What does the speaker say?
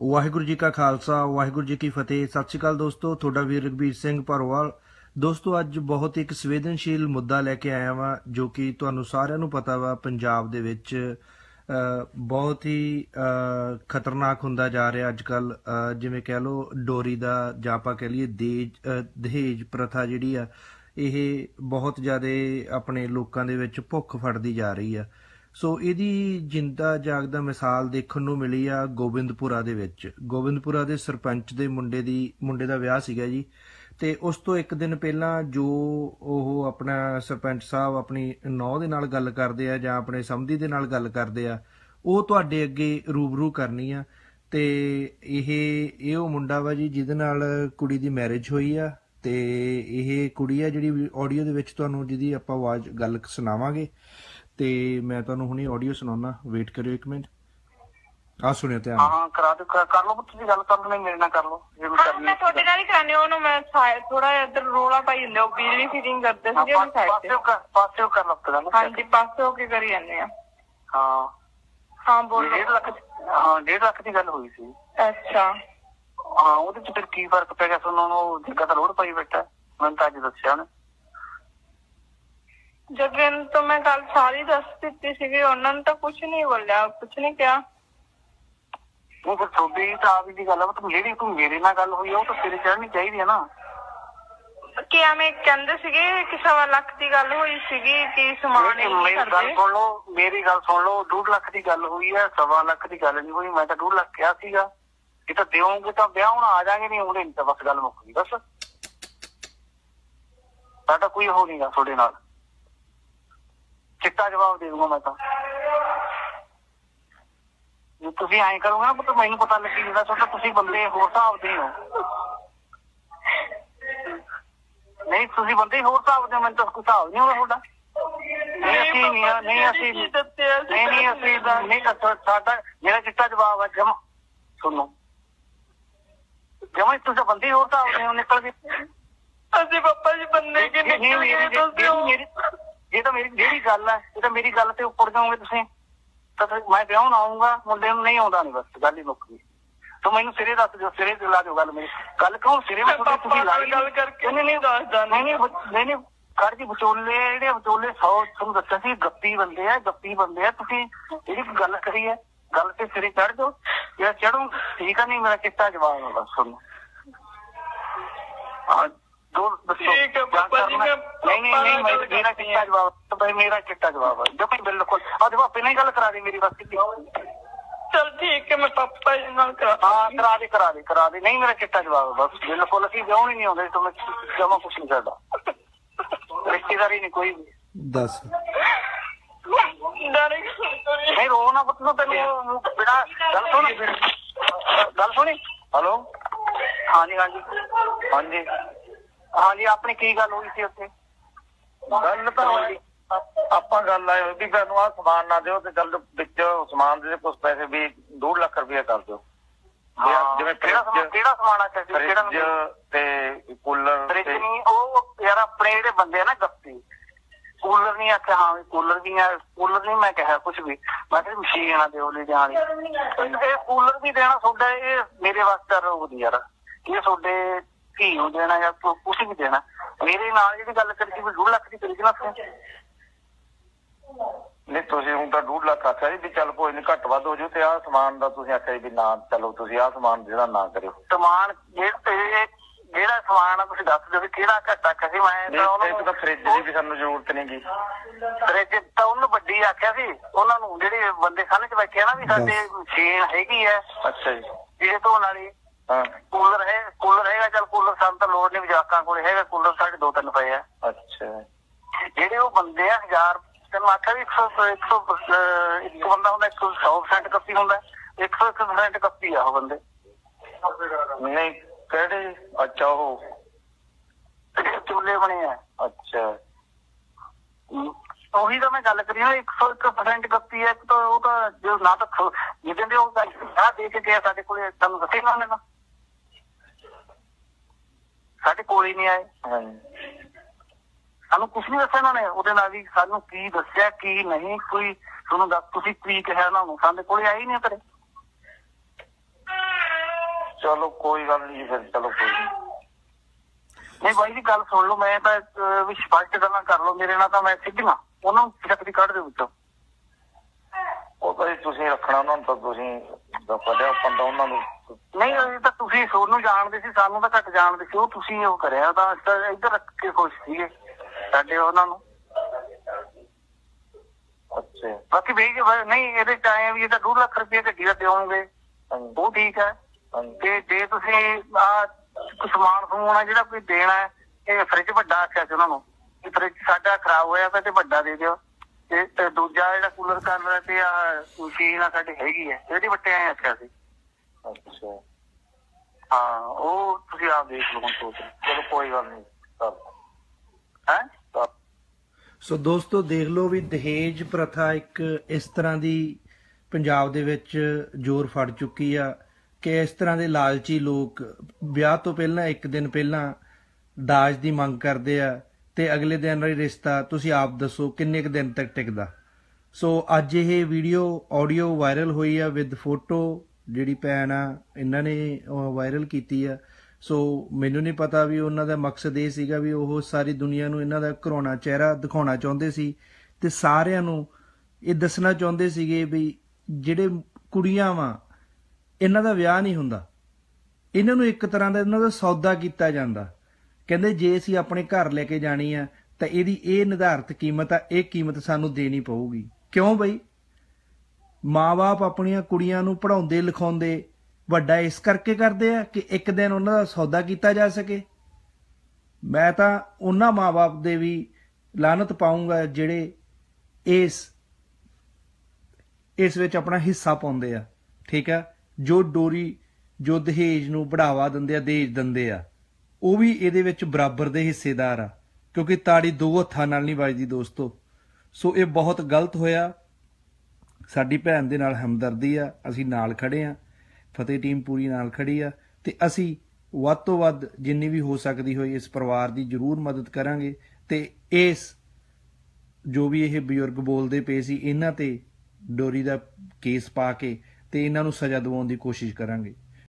ਵਾਹਿਗੁਰੂ ਜੀ ਕਾ ਖਾਲਸਾ ਵਾਹਿਗੁਰੂ ਜੀ ਕੀ ਫਤਿਹ। ਸਤਿ ਸ਼੍ਰੀ ਅਕਾਲ ਦੋਸਤੋ ਤੁਹਾਡਾ ਵੀਰ ਰਗਵੀਰ ਸਿੰਘ ਭਰੋਵਾਲ। ਦੋਸਤੋ ਅੱਜ ਬਹੁਤ ਇੱਕ ਸੰਵੇਦਨਸ਼ੀਲ ਮੁੱਦਾ ਲੈ ਕੇ ਆਇਆ ਵਾਂ ਜੋ ਕਿ ਤੁਹਾਨੂੰ ਸਾਰਿਆਂ ਨੂੰ ਪਤਾ ਵਾ ਪੰਜਾਬ ਦੇ ਵਿੱਚ ਬਹੁਤ ਹੀ ਖਤਰਨਾਕ ਹੁੰਦਾ ਜਾ ਰਿਹਾ ਅੱਜ ਕੱਲ ਜਿਵੇਂ ਕਹਿ ਲਓ ਡੋਰੀ ਦਾ ਜਾਂ ਆਪਾਂ ਕਹਿ ਲਈਏ ਦੇਜ ਅ, ਦਹੇਜ ਪ੍ਰਥਾ ਜਿਹੜੀ ਆ ਇਹ ਬਹੁਤ ਜ਼ਿਆਦਾ ਆਪਣੇ ਲੋਕਾਂ ਦੇ ਵਿੱਚ ਭੁੱਖ ਫੜਦੀ ਜਾ ਰਹੀ ਆ। ਸੋ ਇਹਦੀ ਜਿੰਦਾ ਜਾਗਦਾ ਮਿਸਾਲ ਦੇਖਣ ਨੂੰ ਮਿਲੀ ਆ ਗੋਬਿੰਦਪੁਰਾ ਦੇ ਵਿੱਚ। ਗੋਬਿੰਦਪੁਰਾ ਦੇ ਸਰਪੰਚ ਦੇ ਮੁੰਡੇ ਦੀ, ਮੁੰਡੇ ਦਾ ਵਿਆਹ ਸੀਗਾ ਜੀ। ਤੇ ਉਸ ਤੋਂ ਇੱਕ ਦਿਨ ਪਹਿਲਾਂ ਜੋ ਉਹ ਆਪਣਾ ਸਰਪੰਚ ਸਾਹਿਬ ਆਪਣੀ ਨੌ ਦੇ ਨਾਲ ਗੱਲ ਕਰਦੇ ਆ ਜਾਂ ਆਪਣੇ ਸਮਧੀ ਦੇ ਨਾਲ ਗੱਲ ਕਰਦੇ ਆ, ਉਹ ਤੁਹਾਡੇ ਅੱਗੇ ਰੂਬਰੂ ਕਰਨੀ ਆ। ਤੇ ਇਹ ਇਹ ਉਹ ਮੁੰਡਾ ਵਾ ਜੀ ਜਿਹਦੇ ਨਾਲ ਕੁੜੀ ਦੀ ਮੈਰਿਜ ਹੋਈ ਆ। ਤੇ ਇਹ ਕੁੜੀ ਆ ਜਿਹੜੀ ਆਡੀਓ ਦੇ ਵਿੱਚ ਤੁਹਾਨੂੰ ਜਿਹਦੀ ਆਪਾਂ ਆਵਾਜ਼ ਗੱਲ ਸੁਣਾਵਾਂਗੇ। ਤੇ ਮੈਂ ਤੁਹਾਨੂੰ ਹੁਣੇ ਆਡੀਓ ਸੁਣਾਉਣਾ ਵੇਟ ਕਰਿਓ ਇੱਕ ਮਿੰਟ। ਆ ਸੁਣਿਓ ਧਿਆਨ। ਨਾਲ। ਹਾਂ ਕਰਾ ਦਿਓ ਕਰ ਕਰ ਲਓ ਤੁਸੀਂ ਗੱਲ ਕਰ ਲਓ ਨਹੀਂ ਮੇਰੇ ਨਾਲ ਕਰ ਲਓ ਜੇ ਮੈਂ ਹਾਂ ਕਰਨੀ ਮੈਂ ਤੁਹਾਡੇ ਨਾਲ ਹੀ ਕਰਾਣੀ ਉਹਨੂੰ ਮੈਂ ਥੋੜਾ ਜਿਹਾ ਇੱਧਰ ਰੋਲਾ ਪਾਈ ਜਾਂਦੇ ਉਹ ਬਿਜਲੀ ਫਿਟਿੰਗ ਕਰਦੇ ਸੀਗੇ ਉਹ ਸਾਈਡ ਤੇ। ਪਾਸੇ ਕਰ ਪਾਸੇ ਕਰ ਲਓ ਤੇ ਗੱਲ। ਹਾਂਜੀ ਪਾਸੇ ਹੋ ਕੇ ਕਰੀ ਜਾਂਦੇ ਆ। ਹਾਂ। ਹਾਂ ਬੋਲੋ। ਡੇਢ ਲੱਖ ਦੀ- ਹਾਂ ਡੇਢ ਲੱਖ ਦੀ ਗੱਲ ਹੋਈ ਸੀ। ਅੱਛਾ। ਹਾਂ ਉਹਦੇ ਚ ਫਿਰ ਕੀ ਫ਼ਰਕ ਪੈ ਗਿਆ? ਤੁਹਾਨੂੰ ਉਹ ਜਗ੍ਹਾ ਤਾਂ ਲੋੜ ਪਈ ਬੈਠਾ। ਮੈਨੂੰ ਤਾਂ ਅੱਜ ਦੱਸਿਆ ਉਹਨੇ। ਜਗਨ ਤੋਂ ਮੈਂ ਕੱਲ ਸਾਰੀ ਦੱਸ ਦਿੱਤੀ ਸੀਗੀ ਉਹਨਾਂ ਨੇ ਤਾਂ ਕੁਝ ਨਹੀਂ ਬੋਲਿਆ ਕੁਝ ਨਹੀਂ ਕਿਹਾ। ਉਹ ਫਿਰ ਤੁਹਾਡੀ ਤਾਂ ਆਪ ਦੀ ਗੱਲ ਆ ਤੂੰ ਜਿਹੜੀ ਤੂੰ ਮੇਰੇ ਨਾਲ ਗੱਲ ਹੋਈ ਆ ਉਹ ਤਾਂ ਤੇਰੇ ਚੜ੍ਹਨੀ ਚਾਹੀਦੀ ਆ ਨਾ। ਕਿ ਐਵੇਂ ਕਹਿੰਦੇ ਸੀਗੇ ਕਿ ਸਵਾ ਲੱਖ ਦੀ ਗੱਲ ਹੋਈ ਸੀਗੀ ਕਿ ਸਮਾਨ ਨਹੀਂ ਮੇਰੀ ਗੱਲ ਕਰਦੇ। ਸੁਣ ਲਓ ਮੇਰੀ ਗੱਲ ਸੁਣ ਲਓ 2 ਲੱਖ ਦੀ ਗੱਲ ਹੋਈ ਹੈ ਸਵਾ ਲੱਖ ਦੀ ਗੱਲ ਨਹੀਂ ਹੋਈ ਮੈਂ ਤਾਂ 2 ਲੱਖ ਕਿਹਾ ਸੀਗਾ। ਇਹ ਤਾਂ ਦਿਓਗੇ ਤਾਂ ਵਿਆਹ ਹੁਣ ਆ ਜਾਗੇ ਨਹੀਂ ਉਹਦੇ ਨਹੀਂ ਤਾਂ ਬਸ ਗੱਲ ਮੁੱਕ ਗਈ ਬਸ। ਸਾਡਾ ਕੋਈ ਹੋ ਨਹੀਂਗਾ ਤੁਹਾਡੇ ਨਾਲ। ਚਿੱਟਾ ਜਵਾਬ ਦੇ ਦੂੰਗਾ ਮੈਂ ਤਾਂ ਜੇ ਤੁਸੀਂ ਐਂ ਕਰੋਗੇ ਨਾ ਤਾਂ ਮੈਨੂੰ ਪਤਾ ਲੱਗੀ ਜਾਂਦਾ ਤੁਹਾਡਾ ਤੁਸੀਂ ਬੰਦੇ ਹੋਰ ਹਿਸਾਬ ਦੇ ਹੋ ਨਹੀਂ ਤੁਸੀਂ ਬੰਦੇ ਹੋਰ ਹਿਸਾਬ ਦੇ ਹੋ, ਮੈਨੂੰ ਤਾਂ ਕੋਈ ਹਿਸਾਬ ਨਹੀਂ ਹੋਣਾ ਤੁਹਾਡਾ ਨਹੀਂ ਅਸੀਂ ਨਹੀਂ ਆ- ਨਹੀਂ ਅਸੀਂ ਕੀ ਦੱਸਿਆ ਸੀ ਨਹੀਂ ਨਹੀਂ ਅਸੀਂ ਤਾਂ ਨਹੀਂ ਤਾਂ ਸਾਡਾ ਮੇਰਾ ਚਿੱਟਾ ਜਵਾਬ ਹੈ ਜਮ ਸੁਣੋ ਜਮਾ ਤੁਸੀਂ ਬੰਦੇ ਹੋਰ ਹਿਸਾਬ ਦੇ ਹੋ ਨਿਕਲ ਗਏ ਅਸੀਂ ਪਾਪਾ ਜੀ ਬੰਦੇ ਕਿ ਨਹੀਂ ਨਿਕਲ ਮੇਰੀ ਗਏ ਤੁਸੀਂ ਮੇਰੀ ਇਹ ਤਾਂ ਮੇਰੀ ਜਿਹੜੀ ਗੱਲ ਹੈ ਇਹ ਤਾਂ ਮੇਰੀ ਗੱਲ ਤੇ ਉੱਪਰ ਜਾਓਗੇ ਤੁਸੀਂ। ਤਾਂ ਮੈਂ ਵਿਆਹ ਆਉਂਗਾ ਮੁੰਡੇ ਨੂੰ ਨਹੀਂ ਆਉਂਦਾ ਨਹੀਂ ਬਸ ਗੱਲ ਹੀ ਮੁੱਕ ਗਈ। ਤੂੰ ਮੈਨੂੰ ਸਿਰੇ ਦੱਸ ਦਿਓ ਸਿਰੇ ਤੇ ਲਾ ਦਿਓ ਗੱਲ ਮੇਰੀ। ਗੱਲ ਕਿਉਂ ਸਿਰੇ ਵਿੱਚ ਤੁਸੀਂ ਲਾਈ? ਗੱਲ ਕਰਕੇ ਨਹੀਂ ਨਹੀਂ ਦੱਸਦਾ ਨਹੀਂ ਨਹੀਂ ਨਹੀਂ। ਕਰ ਜੀ ਵਿਚੋਲੇ ਜਿਹੜੇ ਵਿਚੋਲੇ 100 ਤੁਹਾਨੂੰ ਦੱਸਿਆ ਸੀ ਗੱਪੀ ਬੰਦੇ ਆ ਗੱਪੀ ਬੰਦੇ ਆ ਤੁਸੀਂ ਜਿਹੜੀ ਗੱਲ ਕਰੀ ਹੈ ਗੱਲ ਤੇ ਸਿਰੇ ਚੜ ਜਾਓ। ਜੇ ਚੜੂ ਠੀਕ ਆ ਨਹੀਂ ਮੇਰਾ ਚਿੱਟਾ ਜਵਾਬ ਹੈ ਬਸ ਹਾਂ। ਦੋ ਦੱਸੋ। ਠੀਕ ਹੈ ਪਾਪਾ ਜੀ, ਮੈਂ ਨਹੀਂ ਨਹੀਂ ਨਹੀਂ ਮੈਂ- ਮੇਰਾ ਚਿੱਟਾ ਹਾਂ। ਜਵਾਬ ਤਾਂ ਭਾਈ ਮੇਰਾ ਚਿੱਟਾ ਜਵਾਬ ਹੈ। ਜੋ ਭਾਈ ਬਿਲਕੁਲ ਆ ਦੇਖੋ ਆਪੇ ਨਹੀਂ ਗੱਲ ਕਰਾ ਦੇ ਮੇਰੀ ਬਸ ਕੀਤੀ। ਚਲ ਠੀਕ ਹੈ ਮੈਂ ਪਾਪਾ ਜੀ ਨਾਲ ਕਰਾ ਹਾਂ ਕਰਾ ਦੇ ਕਰਾ ਦੇ ਕਰਾ ਦੇ। ਨਹੀਂ ਮੇਰਾ ਚਿੱਟਾ ਜਵਾਬ ਹੈ, ਬਸ। ਬਿਲਕੁਲ ਅਸੀਂ ਵਿਆਹ ਹੀ ਨਹੀਂ ਆਉਂਦੇ ਤਾਂ ਮੈਂ ਜਮਾ ਕੁਛ ਨਹੀਂ ਕਰਦਾ। ਰਿਸ਼ਤੇਦਾਰੀ ਨਹੀਂ ਕੋਈ ਵੀ। ਦੱਸ। ਡਰੇ ਕਰੀ ਨਹੀਂ ਰੋ ਨਾ ਪੁੱਤ ਤੂੰ ਤੈਨੂੰ। ਬਿਨਾ ਗੱਲ ਸੁਣ। ਗੱਲ ਸੁਣੀ। ਹਲੋ? ਹਾਂਜੀ ਹਾਂਜੀ। ਹਾਂਜੀ। ਹਾਂਜੀ ਆਪਣੀ ਕੀ ਗੱਲ ਹੋਈ ਸੀ ਉੱਥੇ? ਗੱਲ ਤਾਂ ਹੋਈ। ਆਪਾਂ ਗੱਲ ਆਏ ਵੀ ਮੈਨੂੰ ਆਹ ਸਮਾਨ ਨਾ ਦਿਓ ਤੇ ਚੱਲ ਵਿੱਚ ਸਮਾਨ ਦੇ ਕੁਝ ਪੈਸੇ ਵੀ 2 ਲੱਖ ਰੁਪਏ ਕਰ ਦਿਓ। ਜਿਵੇਂ ਕਿਹੜਾ ਸਮਾਨ ਫ੍ਰਿਜ ਕਿਹੜਾ ਸਮਾਨ ਆ ਫ੍ਰਿਜ ਕਿਹੜਾ ਤੇ ਕੂਲਰ ਤੇ ਨਹੀਂ ਉਹ ਯਾਰ ਆਪਣੇ ਜਿਹੜੇ ਬੰਦੇ ਆ ਨਾ ਗੱਪੀ ਕੂਲਰ ਨਹੀਂ ਆਖਿਆ ਹਾਂ ਵੀ ਕੂਲਰ ਵੀ ਆ ਕੂਲਰ ਨਹੀਂ ਮੈਂ ਕਿਹਾ ਕੁਝ ਵੀ। ਮੈਂ ਕਿਹਾ ਮਸ਼ੀਨ ਆ ਦਿਓ ਲੈ ਜਾਣ ਇਹ ਕੂਲਰ ਵੀ ਦੇਣਾ ਤੁਹਾਡਾ ਇਹ ਮੇਰੇ ਵਾਸਤੇ ਰੋਗ ਨਹੀਂ ਯਾਰ। ਇਹ ਤੁਹਾਡੇ ਧੀ ਨੂੰ ਦੇਣਾ ਜਾਂ ਕੁਝ ਵੀ ਦੇਣਾ। ਮੇਰੇ ਨਾਲ ਜਿਹੜੀ ਗੱਲ ਕਰੀ ਸੀ ਵੀ 2 ਲੱਖ ਦੀ ਕਰੀ ਸੀ ਨਾ ਤੁਸੀਂ ਨਹੀਂ ਤੁਸੀਂ ਹੁਣ ਤਾਂ 2 ਲੱਖ ਆਖਿਆ ਵੀ ਚੱਲ ਕੋਈ ਨਹੀਂ ਘੱਟ ਵੱਧ ਹੋ ਜੂ ਤੇ ਆਹ ਸਮਾਨ ਦਾ ਤੁਸੀਂ ਆਖਿਆ ਸੀ ਵੀ ਨਾ ਚਲੋ ਤੁਸੀਂ ਆਹ ਸਮਾਨ ਜਿਹੜਾ ਨਾ ਕਰਿਓ। ਸਮਾਨ ਜਿਹੜਾ ਸਮਾਨ ਆ ਤੁਸੀਂ ਦੱਸ ਦਿਓ ਵੀ ਕਿਹੜਾ ਘਟਾ ਕਹੀ ਮੈਂ ਤਾਂ ਤੇ ਤਾਂ ਫ੍ਰਿਜ ਦੀ ਵੀ ਸਾਨੂੰ ਜ਼ਰੂਰਤ ਨਹੀਂ ਗੀ। ਫ੍ਰਿਜ ਤਾਂ ਉਹਨੂੰ ਵੱਡੀ ਆਖਿਆ ਸੀ ਉਹਨਾਂ ਨੂੰ ਜਿਹੜੇ ਬੰਦੇ ਖਾਣੇ 'ਚ ਬੈਠੇ ਆ ਨਾ ਵੀ ਸਾਡੇ ਮਸ਼ੀਨ ਹੈਗੀ ਹੈ ਅੱਛਾ ਜੀ। ਇਹ ਧੋਣ ਵਾਲੀ। ਹਾਂ। ਕੂਲਰ ਹੈ ਕੂਲਰ ਹੈਗਾ ਚੱਲ ਕੂਲਰ ਸਾਨੂੰ ਤਾਂ ਲੋੜ ਨਹੀਂ ਜਵਾਕਾਂ ਕੋਲ ਹੈਗਾ ਕੂਲਰ ਸਾਡੇ ਦੋ ਤਿੰਨ ਪਏ ਆ। ਅੱਛਾ। ਜਿਹੜੇ ਉਹ ਬੰਦੇ ਆ ਹਜ਼ਾਰ ਤੇ ਮਾਥਾ ਵੀ 100 100 ਅਹ, ਇੱਕ ਬੰਦਾ ਹੁੰਦਾ 100% ਕੱਪੀ ਹੁੰਦਾ 101% ਕੱਪੀ ਆ ਉਹ ਬੰਦੇ। ਨਹੀਂ ਕਿਹੜੇ? ਅੱਛਾ ਉਹ। ਚੁੱਲੇ ਬਣੇ ਆ। ਅੱਛਾ। ਉਹੀ ਤਾਂ ਮੈਂ ਗੱਲ ਕਰੀ ਨਾ 101% ਕੱਪੀ ਹੈ ਇੱਕ ਤਾਂ ਉਹ ਤਾਂ ਜੋ ਨਾ ਤਾਂ ਜਿੱਦਾਂ ਦੇ ਉਹ ਆ ਦੇ ਕੇ ਗਿਆ ਸਾਡੇ ਕੋਲੇ ਤੁਹਾਨੂੰ ਦੱਸੇਗਾ ਉਹਨੇ ਨਾ ਸਾਡੇ ਕੋਲ ਹੀ ਨਹੀਂ ਆਏ। ਸਾਨੂੰ ਕੁਝ ਨਹੀਂ ਦੱਸਿਆ ਇਹਨਾਂ ਨੇ, ਉਹਦੇ ਨਾਲ ਵੀ ਸਾਨੂੰ ਕੀ ਦੱਸਿਆ, ਕੀ ਨਹੀਂ, ਕੋਈ ਤੁਹਾਨੂੰ ਦੱਸ, ਤੁਸੀਂ ਕੀ ਕਿਹਾ ਉਹਨਾਂ ਨੂੰ? ਸਾਡੇ ਕੋਲੇ ਆਏ ਨਹੀਂ ਕਰੇ ਚਲੋ, ਕੋਈ ਗੱਲ ਨਹੀਂ ਫਿਰ ਚਲੋ ਕੋਈ ਨਹੀਂ। ਬਾਈ ਜੀ, ਗੱਲ ਸੁਣ ਲਓ, ਮੈਂ ਤਾਂ ਵੀ ਸਪਸ਼ਟ ਗੱਲਾਂ ਕਰ ਲਓ, ਮੇਰੇ ਨਾਲ ਤਾਂ ਮੈਂ ਸਿੱਧੀਆਂ ਉਹਨਾਂ ਨੂੰ ਚੱਕਰੀ ਕੱਢ ਦੇ ਵਿੱਚੋਂ। ਉਹ ਤਾਂ ਤੁਸੀਂ ਰੱਖਣਾ ਉਹਨਾਂ ਨੂੰ ਤਾਂ ਤੁਸੀਂ ਪੜਿਆ ਆਪਾਂ ਉਹਨਾਂ ਨੂੰ ਨਹੀਂ ਇਹ ਤਾਂ ਤੁਸੀਂ ਸੋਨੂੰ ਜਾਣਦੇ ਸੀ ਸਾਨੂੰ ਤਾਂ ਘੱਟ ਜਾਣਦੇ ਸੀ ਉਹ ਤੁਸੀਂ ਉਹ ਕਰਿਆ ਤਾਂ ਅਸੀਂ ਤਾਂ ਇੱਧਰ ਰੱਖ ਕੇ ਖੁਸ਼ ਸੀਗੇ ਸਾਡੇ ਉਹਨਾਂ ਨੂੰ। ਅੱਛਾ। ਬਾਕੀ ਵੀ ਨਹੀਂ ਇਹਦੇ ਚ ਆਏ ਆ ਵੀ ਇਹ ਤਾਂ 2 ਲੱਖ ਰੁਪਏ ਗੱਡੀ ਦਾ ਹਾਂਜੀ। ਉਹ ਠੀਕ ਹੈ। ਤੇ ਜੇ ਤੁਸੀਂ ਆ ਸਮਾਨ ਸਮੂਨ ਆ ਜਿਹੜਾ ਕੋਈ ਦੇਣਾ ਹੈ ਇਹ ਫ੍ਰਿਜ ਵੱਡਾ ਆਖਿਆ ਸੀ ਉਹਨਾਂ ਨੂੰ ਕਿ ਫ੍ਰਿਜ ਸਾਡਾ ਖਰਾਬ ਹੋਇਆ ਪਿਆ ਤੇ ਵੱਡਾ ਦੇ ਦਿਓ। ਤੇ ਤੇ ਦੂਜਾ ਜਿਹੜਾ ਕੂਲਰ ਕਰ ਰਿਹਾ ਤੇ ਆ ਮਸ਼ੀਨ ਆ ਸਾਡੀ ਹੈਗੀ ਹੈ ਇਹਦੀ ਵੱਟੇ ਆਏ ਆਖਿਆ ਸੀ। ਅੱਛਾ। ਹਾਂ, ਉਹ ਤੁਸੀਂ ਆਪ ਦੇਖ ਲਓ ਹੁਣ ਚਲੋ, ਕੋਈ ਗੱਲ ਨਹੀਂ ਹੈ? ਸੋ ਦੋਸਤੋ, ਦੇਖ ਲਓ ਵੀ ਦਹੇਜ ਪ੍ਰਥਾ ਇੱਕ ਇਸ ਤਰ੍ਹਾਂ ਦੀ ਪੰਜਾਬ ਦੇ ਵਿੱਚ ਜ਼ੋਰ ਫੜ ਚੁੱਕੀ ਆ ਕਿ ਇਸ ਤਰ੍ਹਾਂ ਦੇ ਲਾਲਚੀ ਲੋਕ ਵਿਆਹ ਤੋਂ ਪਹਿਲਾਂ, ਇੱਕ ਦਿਨ ਪਹਿਲਾਂ ਦਾਜ ਦੀ ਮੰਗ ਕਰਦੇ ਆ ਤੇ ਅਗਲੇ ਦਿਨ ਹੀ ਰਿਸ਼ਤਾ ਤੁਸੀਂ ਆਪ ਦੱਸੋ ਕਿੰਨੇ ਕੁ ਦਿਨ ਤੱਕ ਟਿਕਦਾ। ਸੋ ਅੱਜ ਇਹ ਵੀਡੀਓ ਆਡੀਓ ਵਾਇਰਲ ਹੋਈ ਆ ਵਿਦ ਫੋਟੋ ਜਿਹੜੀ ਭੈਣ ਆ, ਇਹਨਾਂ ਨੇ ਵਾਇਰਲ ਕੀਤੀ ਆ। ਸੋ ਮੈਨੂੰ ਨਹੀਂ ਪਤਾ ਵੀ ਉਹਨਾਂ ਦਾ ਮਕਸਦ ਇਹ ਸੀਗਾ ਵੀ ਉਹ ਸਾਰੀ ਦੁਨੀਆ ਨੂੰ ਇਹਨਾਂ ਦਾ ਘਰੋਣਾ ਚਿਹਰਾ ਦਿਖਾਉਣਾ ਚਾਹੁੰਦੇ ਸੀ। ਤੇ ਸਾਰਿਆਂ ਨੂੰ ਇਹ ਦੱਸਣਾ ਚਾਹੁੰਦੇ ਸੀਗੇ ਵੀ ਜਿਹੜੇ ਕੁੜੀਆਂ ਵਾ, ਇਹਨਾਂ ਦਾ ਵਿਆਹ ਨਹੀਂ ਹੁੰਦਾ। ਇਹਨਾਂ ਨੂੰ ਇੱਕ ਤਰ੍ਹਾਂ ਦਾ, ਇਹਨਾਂ ਦਾ ਸੌਦਾ ਕੀਤਾ ਜਾਂਦਾ। ਕਹਿੰਦੇ ਜੇ ਅਸੀਂ ਆਪਣੇ ਘਰ ਲੈ ਕੇ ਜਾਣੀ ਆ, ਤਾਂ ਇਹਦੀ ਇਹ ਨਿਰਧਾਰਤ ਕੀਮਤ ਆ, ਇਹ ਕੀਮਤ ਸਾਨੂੰ ਦੇਣੀ ਪਊਗੀ। ਕਿਉਂ ਬਈ? ਮਾਪੇ ਆਪਣੀਆਂ ਕੁੜੀਆਂ ਨੂੰ ਪੜਾਉਂਦੇ ਲਿਖਾਉਂਦੇ, ਵੱਡਾ ਇਸ ਕਰਕੇ ਕਰਦੇ ਆ ਕਿ ਇੱਕ ਦਿਨ ਉਹਨਾਂ ਦਾ ਸੌਦਾ ਕੀਤਾ ਜਾ ਸਕੇ। ਮੈਂ ਤਾਂ ਉਹਨਾਂ ਮਾਪੇ ਦੇ ਵੀ ਲਾਨਤ ਪਾਉਂਗਾ ਜਿਹੜੇ ਇਸ ਇਸ ਵਿੱਚ ਆਪਣਾ ਹਿੱਸਾ ਪਾਉਂਦੇ ਆ। ਠੀਕ ਆ? ਜੋ ਡੋਰੀ, ਜੋ ਦਹੇਜ ਨੂੰ ਬੜਾਵਾ ਦਿੰਦੇ ਆ, ਦੇਜ ਦਿੰਦੇ ਆ। ਉਹ ਵੀ ਇਹਦੇ ਵਿੱਚ ਬਰਾਬਰ ਦੇ ਹਿੱਸੇਦਾਰ ਆ। ਕਿਉਂਕਿ ਤਾੜੀ ਦੋ ਹੱਥਾਂ ਨਾਲ ਨਹੀਂ ਵੱਜਦੀ ਦੋਸਤੋ। ਸੋ ਇਹ ਬਹੁਤ ਗਲਤ ਹੋਇਆ। ਸਾਡੀ ਭੈਣ ਦੇ ਨਾਲ ਹਮਦਰਦੀ ਆ, ਅਸੀਂ ਨਾਲ ਖੜੇ ਆ, ਫਤਿਹ ਟੀਮ ਪੂਰੀ ਨਾਲ ਖੜੀ ਆ, ਤੇ ਅਸੀਂ ਵੱਧ ਤੋਂ ਵੱਧ ਜਿੰਨੀ ਵੀ ਹੋ ਸਕਦੀ ਹੋਈ ਇਸ ਪਰਿਵਾਰ ਦੀ ਜ਼ਰੂਰ ਮਦਦ ਕਰਾਂਗੇ, ਤੇ ਇਸ ਜੋ ਵੀ ਇਹ ਬਜ਼ੁਰਗ ਬੋਲਦੇ ਪਏ ਸੀ, ਇਹਨਾਂ ਤੇ ਡੋਰੀ ਦਾ ਕੇਸ ਪਾ ਕੇ ਤੇ ਇਹਨਾਂ ਨੂੰ ਸਜ਼ਾ ਦਿਵਾਉਣ ਦੀ ਕੋਸ਼ਿਸ਼ ਕਰਾਂਗੇ।